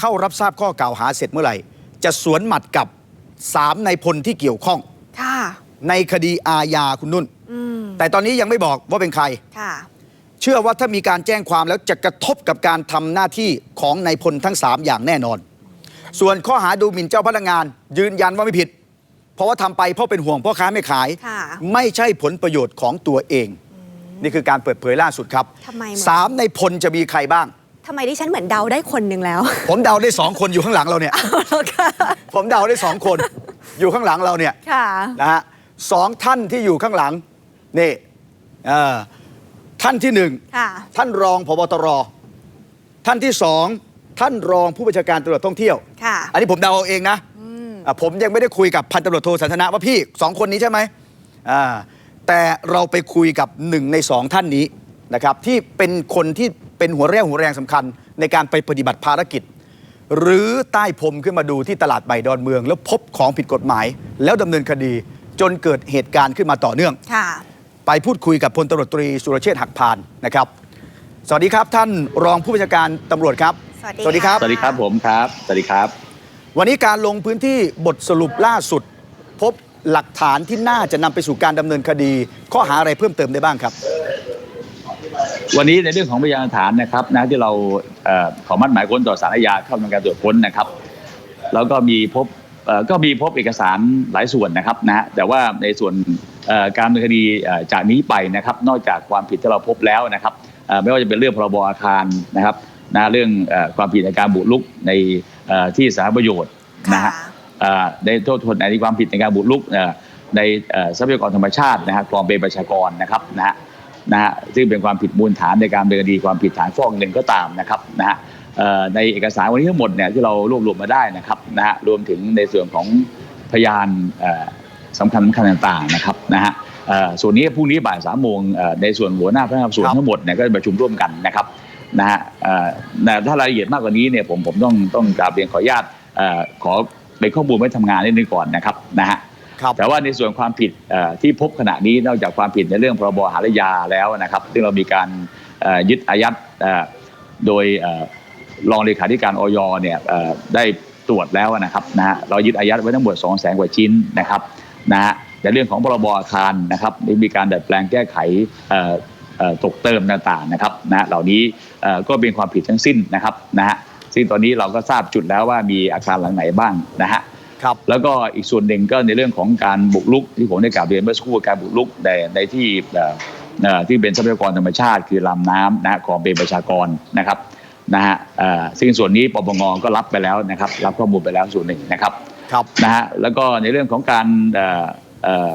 เข้ารับทราบข้อกล่าวหาเสร็จเมื่อไหร่ จะสวนหมัดกับสามในายพลที่เกี่ยวข้อง ค่ะ ในคดีอาญาคุณนุ่น อืมแต่ตอนนี้ยังไม่บอกว่าเป็นใคร ค่ะ เชื่อว่าถ้ามีการแจ้งความแล้วจะกระทบกับการทำหน้าที่ของนายพลทั้ง 3 อย่างแน่นอน ส่วนข้อหาดูหมิ่นเจ้าพนักงาน ยืนยันว่าไม่ผิด เพราะว่าทำไปเพราะเป็นห่วงพ่อค้าไม่ขาย ค่ะไม่ใช่ผลประโยชน์ของตัวเอง นี่คือการเปิดเผยล่าสุดครับทำไมเหมือนสามในพลจะมีใครบ้าง ทำไมที่ฉันเหมือนเดาได้คนหนึ่งแล้ว ผมเดาได้สองคนอยู่ข้างหลังเราเนี่ยแล้วค่ะผมเดาได้สองคน อยู่ข้างหลังเราเนี่ยค่ะนะฮะสองท่านที่อยู่ข้างหลังนี่เอ่อท่านที่หนึ่งค่ะท่านรองพบตร ท่านที่สองท่านรองผู้บัญชาการตำรวจท่องเที่ยว ค่ะ อันนี้ผมเดาเอาเองนะอะผมยังไม่ได้คุยกับพันตำรวจโทสันทนะว่าพี่สองคนนี้ใช่ไหมอ่าแต่เราไปคุยกับหนึ่งในสองท่านนี้นะครับที่เป็นคนที่ เป็นหัวแรงหัวแรงสำคัญในการไปปฏิบัติภารกิจ หรือใต้พรมขึ้นมาดูที่ตลาดใบดอนเมือง แล้วพบของผิดกฎหมาย แล้วดำเนินคดีจนเกิดเหตุการณ์ขึ้นมาต่อเนื่อง ค่ะ ไปพูดคุยกับพลตำรวจตรีสุรเชษฐ์หักพานนะครับ สวัสดีครับท่านรองผู้บัญชาการตำรวจครับ สวัสดีครับค่ะสวัสดีครับผมครับ สวัสดีครับ วันนี้การลงพื้นที่บทสรุปล่าสุด พบหลักฐานที่น่าจะนำไปสู่การดำเนินคดี ข้อหาอะไรเพิ่มเติมได้บ้างครับ วันนี้ในเรื่องของพยานหลักฐานนะครับนะที่เราเอ่อขอมัดหมายค้นต่อสารอาญาเข้าดำเนินการตรวจค้นนะครับแล้วก็มีพบเอ่อก็มีพบเอกสารหลายส่วนนะครับนะแต่ว่าในส่วนเอ่อการดำเนินคดีเอ่อจากนี้ไปนะครับ นอกจากความผิดที่เราพบแล้วนะครับเอ่อไม่ว่าจะเป็นเรื่องพรบอาคารนะครับนะเรื่องเอ่อความผิดในการบุกรุกในเอ่อที่สาธารณประโยชน์นะฮะค่ะเอ่อในโทษทนในความผิดในการบุกรุกเอ่อในเอ่อทรัพยากรธรรมชาตินะฮะคลองเป็นประชากรนะครับนะฮะ นะฮะซึ่งเป็นความผิดมูลฐานในการดำเนินคดีความผิดฐานฟอกเงินก็ตามนะครับนะฮะเอ่อในเอกสารวันนี้ทั้งหมดเนี่ยที่เรารวบรวมมาได้นะครับนะฮะรวมถึงในส่วนของพยานเอ่อสำคัญสำคัญต่างๆนะครับนะฮะเอ่อส่วนนี้พรุ่งนี้บ่ายสามโมงเอ่อในส่วนหัวหน้าพนักงานสอบสวนครับทั้งหมดเนี่ยก็จะประชุมร่วมกันนะครับนะฮะเอ่อแต่ถ้ารายละเอียดมากกว่านี้เนี่ยผมผมต้องต้องกราบเรียนขออนุญาตเอ่อขอเป็นข้อมูลไว้ทำงานนิดนึงก่อนนะครับนะฮะครับ แต่ว่าในส่วนความผิดที่พบขณะนี้นอกจากความผิดในเรื่องพรบหารยาแล้วนะครับ ซึ่งเรามีการยึดอายัดโดยรองเลขาธิการออยเนี่ยได้ตรวจแล้วนะครับนะฮะเรายึดอายัดไว้ทั้งหมด2 0 0แสนกว่าชิ้นนะครับนะฮะในเรื่องของพรบอาคารนะครับมีการดัดแปลงแก้ไขตกเติมต่างๆนะครับนะเหล่านี้ก็เป็นความผิดทั้งสิ้นนะครับนะฮะซึ่งตอนนี้เราก็ทราบจุดแล้วว่ามีอาคารหลังไหนบ้างนะฮะ ครับแล้วก็อีกส่วนหนึ่งก็ในเรื่องของการบุกรุกที่ผมได้กล่าวเรียนเมื่อสักครู่การบุกรุกในในที่เอ่อเอ่อที่เป็นทรัพยากรธรรมชาติ คือลำน้ำนะฮะของเป็นประชากรนะครับนะฮะเอ่อซึ่งส่วนนี้ปปงก็รับไปแล้วนะครับ รับข้อมูลไปแล้วส่วนหนึ่งนะครับครับนะฮะแล้วก็ในเรื่องของการเอ่อเอ่อ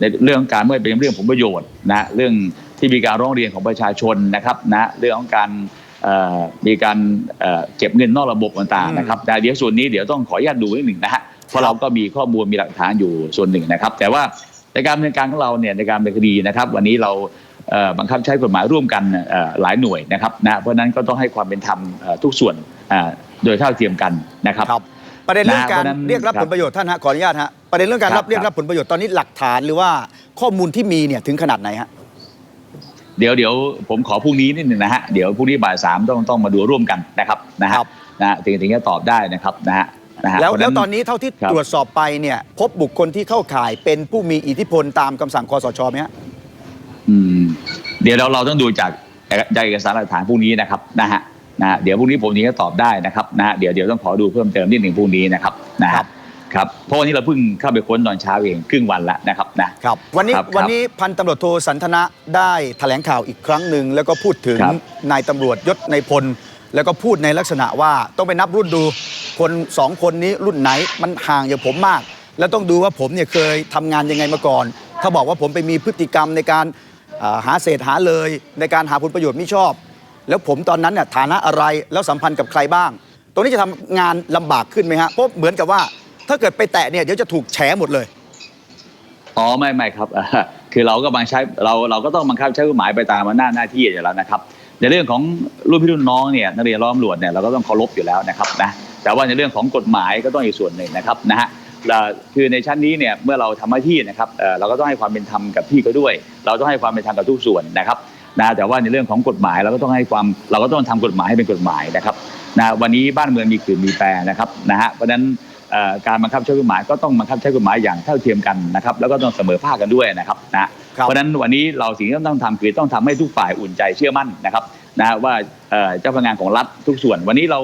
ในเรื่องของการเมื่อเป็นเรื่องผลประโยชน์นะเรื่องที่มีการร้องเรียนของประชาชนนะครับนะเรื่องของการเอ่อมีการเอ่อเก็บเงินนอกระบบต่างๆนะครับแต่เดี๋ยวส่วนนี้เดี๋ยวต้องขออนุญาตดูนิดหนึ่งนะฮะ เพราะเราก็มีข้อมูลมีหลักฐานอยู่ส่วนหนึ่งนะครับ แต่ว่าในการดำเนินการของเราเนี่ยในการดำเนินคดีนะครับ วันนี้เราเอ่อบังคับใช้กฎหมายร่วมกันเอ่อหลายหน่วยนะครับนะเพราะฉะนั้นก็ต้องให้ความเป็นธรรมเอ่อทุกส่วนเอ่อโดยเท่าเทียมกันนะครับครับประเด็นเรื่องนะการเพราะฉะนั้นเรียกรับครับผลประโยชน์ท่านฮะขออนุญาตฮะประเด็นเรื่องการครัรับบเรียกรับผลประโยชน์ตอนนี้หลักฐานหรือว่าข้อมูลที่มีเนี่ยถึงขนาดไหนฮะเดี๋ยวเดี๋ยวผมขอพรุ่งนี้นิดหนึ่งนะฮะเดี๋ยวพรุ่งนี้บ่ายสามต้องต้องมาดูร่วมกันนะครับนะฮะครับนะฮะถึงถึงจะตอบได้นะครับนะฮะ นะฮะแล้วเพราะฉะแล้วตอนนี้เท่าที่ครับตรวจสอบไปเนี่ย พบบุคคลที่เข้าข่ายเป็นผู้มีอิทธิพลตามคำสั่งคอสชไหมฮะ อืมเดี๋ยวเราเราต้องดูจากจากเอกสารหลักฐานพรุ่งนี้นะครับนะฮะนะฮะเดี๋ยวพรุ่งนี้ผมถึงจะตอบได้นะครับนะฮะเดี๋ยวเดี๋ยวต้องขอดูเพิ่มเติมนิดหนึ่งพรุ่งนี้นะครับนะฮะครับครับเพราะวันนี้เราเพิ่งเข้าไปค้นตอนเช้าเองครึ่งวันละนะครับนะ ครับวันนี้ครับวันนี้พันตำรวจโทสันทนะได้แถลงข่าวอีกครั้งหนึ่งแล้วก็พูดถึงครับนายตำรวจยศในายพล แล้วก็พูดในลักษณะว่าต้องไปนับรุ่นดูคนสองคนนี้รุ่นไหนมันห่างจากผมมาก แล้วต้องดูว่าผมเนี่ยเคยทำงานยังไงมาก่อน ถ้าบอกว่าผมไปมีพฤติกรรมในการหาเศษหาเลย ในการหาผลประโยชน์ไม่ชอบ แล้วผมตอนนั้นเนี่ยฐานะอะไรแล้วสัมพันธ์กับใครบ้าง ตรงนี้จะทำงานลำบากขึ้นไหมฮะเพราะเหมือนกับว่าถ้าเกิดไปแตะเนี่ยเดี๋ยวจะถูกแฉหมดเลยอ๋อไม่ไม่ครับคือเราก็บังใช้เราเราก็ต้องบังคับใช้กฎหมายไปตามอำนาจหน้าที่อยู่แล้วนะครับ ในเรื่องของรุ่นพี่รุ่นน้องเนี่ยนักเรียนร้อมรวจเนี่ยเราก็ต้องเคารพอยู่แล้วนะครับนะแต่ว่าในเรื่องของกฎหมายก็ต้องอีกส่วนหนึ่งนะครับนะฮะคือในชั้นนี้เนี่ยเมื่อเราทำหน้าที่นะครับเออเราก็ต้องให้ความเป็นธรรมกับพี่เขาด้วย เราต้องให้ความเป็นธรรมกับทุกส่วนนะครับนะแต่ว่าในเรื่องของกฎหมายเราก็ต้องให้ความเราก็ต้องทำกฎหมายให้เป็นกฎหมายนะครับนะวันนี้บ้านเมืองมีขื่นมีแปรนะครับนะฮะเพราะฉะนั้นการบังคับใช้กฎหมายก็ต้องบังคับใช้กฎหมายอย่างเท่าเทียมกันนะครับแล้วก็ต้องเสมอภาคกันด้วยนะครับนะเพราะฉะนั้นวันนี้เราสิ่งที่ต้องทำคือต้องทำให้ทุกฝ่ายอุ่นใจเชื่อมั่นนะครับนะฮะว่าเอ่อเจ้าพนักงานของรัฐทุกส่วน วันนี้เรา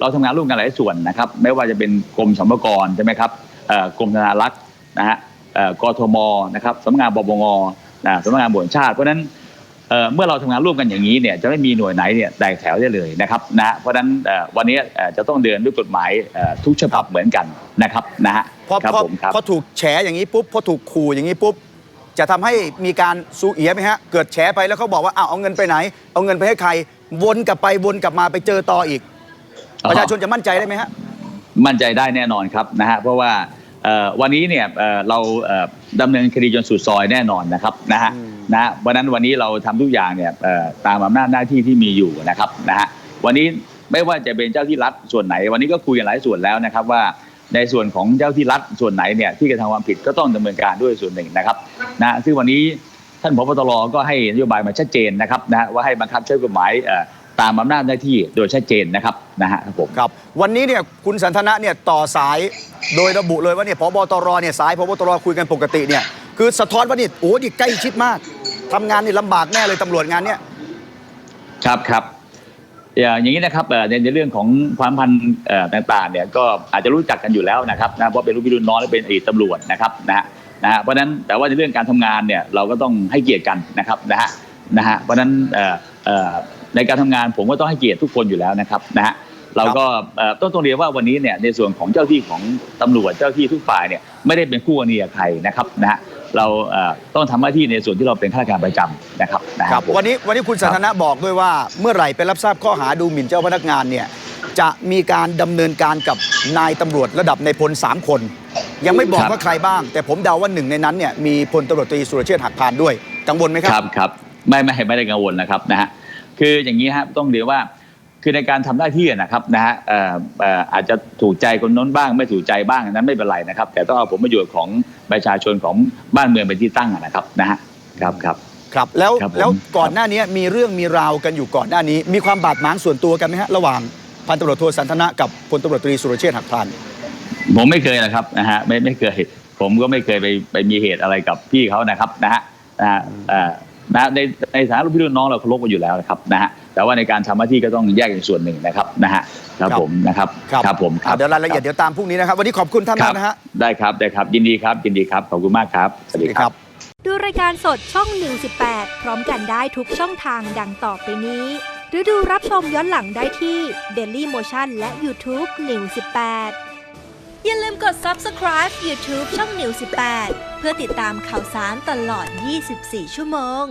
เราทำงานร่วมกันหลายส่วนนะครับ ไม่ว่าจะเป็นกรมสรรพากรใช่ไหมครับเอ่อกรมธนารักษ์นะฮะเอ่อกทมนะครับสำนักงานบปงนะสำนักงานบวชชาติ เพราะฉะนั้นเอ่อเมื่อเราทำงานร่วมกันอย่างนี้เนี่ยจะไม่มีหน่วยไหนเนี่ยแตกแถวได้เลยนะครับนะเพราะฉะนั้นเอ่อวันนี้เอ่อจะต้องเดินด้วยกฎหมายเอ่อทุกฉบับเหมือนกันนะครับนะฮะพอครับพอผมครับพอถูกแฉอย่างนี้ปุ๊บพอถูกขู่อย่างนี้ปุ๊บ จะทำให้มีการซูเอียไหมฮะ เกิดแฉไปแล้วเขาบอกว่าอ้าวเอาเงินไปไหน เอาเงินไปให้ใคร วนกลับไปวนกลับมาไปเจอต่ออีก ประชาชนจะมั่นใจได้ไหมฮะ มั่นใจได้แน่นอนครับนะฮะ เพราะว่าเอ่อวันนี้เนี่ยเอ่อเราเอ่อดำเนินคดีจนสุดซอยแน่นอนนะครับนะฮะอืมนะฮะวันนั้นวันนี้เราทำทุกอย่างเนี่ยเอ่อตามอำนาจหน้าที่ที่มีอยู่นะครับนะฮะวันนี้ไม่ว่าจะเป็นเจ้าที่รัฐส่วนไหน วันนี้ก็คุยกันหลายส่วนแล้วนะครับว่า ในส่วนของเจ้าที่รัฐส่วนไหนเนี่ยที่กระทำความผิดก็ต้องดำเนินการด้วยส่วนหนึ่งนะครับนะซึ่งวันนี้ท่านผบตรก็ให้นโยบายมาชัดเจนนะครับนะฮะว่าให้บังคับใช้กฎหมายเอ่อตามอำนาจหน้าที่โดยชัดเจนนะครับนะฮะครับผมครับ วันนี้เนี่ยคุณสันทนะเนี่ยต่อสายโดยระบุเลยว่าเนี่ยพบตรเนี่ยสายพบตรคุยกันปกติเนี่ยคือสะท้อนว่านี่โอ้ดิใกล้ชิดมากทำงานนี่ลำบากแน่เลยตำรวจงานเนี่ยครับครับ อย่างนี้นะครับในในเรื่องของความพันธ์ต่างๆเนี่ยก็อาจจะรู้จักกันอยู่แล้วนะครับนะเพราะเป็นรุ่นพี่รุ่นน้องและเป็นอดีตตำรวจนะครับนะฮะนะฮะเพราะนั้นแต่ว่าในเรื่องการทำงานเนี่ยเราก็ต้องให้เกียรติกันนะครับนะฮะนะฮะเพราะนั้นในการทำงานผมก็ต้องให้เกียรติทุกคนอยู่แล้วนะครับนะฮะเราก็ต้องต้องเรียนว่าวันนี้เนี่ยในส่วนของเจ้าที่ของตำรวจเจ้าที่ทุกฝ่ายเนี่ยไม่ได้เป็นคู่กรณีกับใครนะครับนะฮะ เราเอ่อต้องทำหน้าที่ในส่วนที่เราเป็นข้าราชการประจำนะครับนะฮะครับผมวันนี้วันนี้คุณสันทนะบอกด้วยว่า เมื่อไหร่ไปรับทราบข้อหาดูหมิ่นเจ้าพนักงานเนี่ยจะมีการดำเนินการกับนายตำรวจระดับในายพลสามคน ยังไม่บอกครับว่าใครบ้าง แต่ผมเดาว่าหนึ่งในนั้นเนี่ยมีพลตำรวจตรีสุรเชษฐ์หักพานด้วยกังวลไหมคครับรับครับไม่ไม่ไม่ได้กังวลนะครับนะฮะคืออย่างนี้ฮะต้องเรียนว่า คือในการทำหน้าที่นะครับนะฮะเอ่อเอ่ออาจจะถูกใจคนโน้นบ้าง ไม่ถูกใจบ้างอันนั้นไม่เป็นไรนะครับ แต่ต้องเอาผลประโยชน์ของประชาชนของบ้านเมืองเป็นที่ตั้งนะครับนะฮะครับครับครับแล้วครับผมแล้วก่อนหน้านี้มีเรื่องมีราวกันอยู่ก่อนหน้านี้ มีความบาดหมางส่วนตัวกันไหมฮะระหว่างพันตำรวจโทสันทนะกับพลตำรวจตรีสุรเชษฐ์หักพานผมไม่เคยนะครับนะฮะไม่ไม่เคย ผมก็ไม่เคยไปไปมีเหตุอะไรกับพี่เขานะครับนะฮะนะฮะเอ่อ นะในในฐานะรุ่นพี่รุ่นน้องเราเคารพกันอยู่แล้วนะครับนะฮะแต่ว่าในการทำหน้าที่ก็ต้องแยกเป็นส่วนหนึ่งนะครับนะฮะครับครับผมนะครับครับผมคอ่ารับเดี๋ยวรายละเอียดเดี๋ยวตามพรุ่งนี้นะครับ วันนี้ขอบคุณท่านคมารักนะฮะ ได้ครับได้ครับยินดีครับยินดีครับขอบคุณมากครับสวัสดีครับ ดูรายการสดช่อง 118 พร้อมกันได้ทุกช่องทางดังต่อไปนี้ หรือดูรับชมย้อนหลังได้ที่ Daily Motion และ YouTube 118 อย่าลืมกด Subscribe YouTube ช่อง 118เพื่อติดตามข่าวสารตลอด 24 ชั่วโมง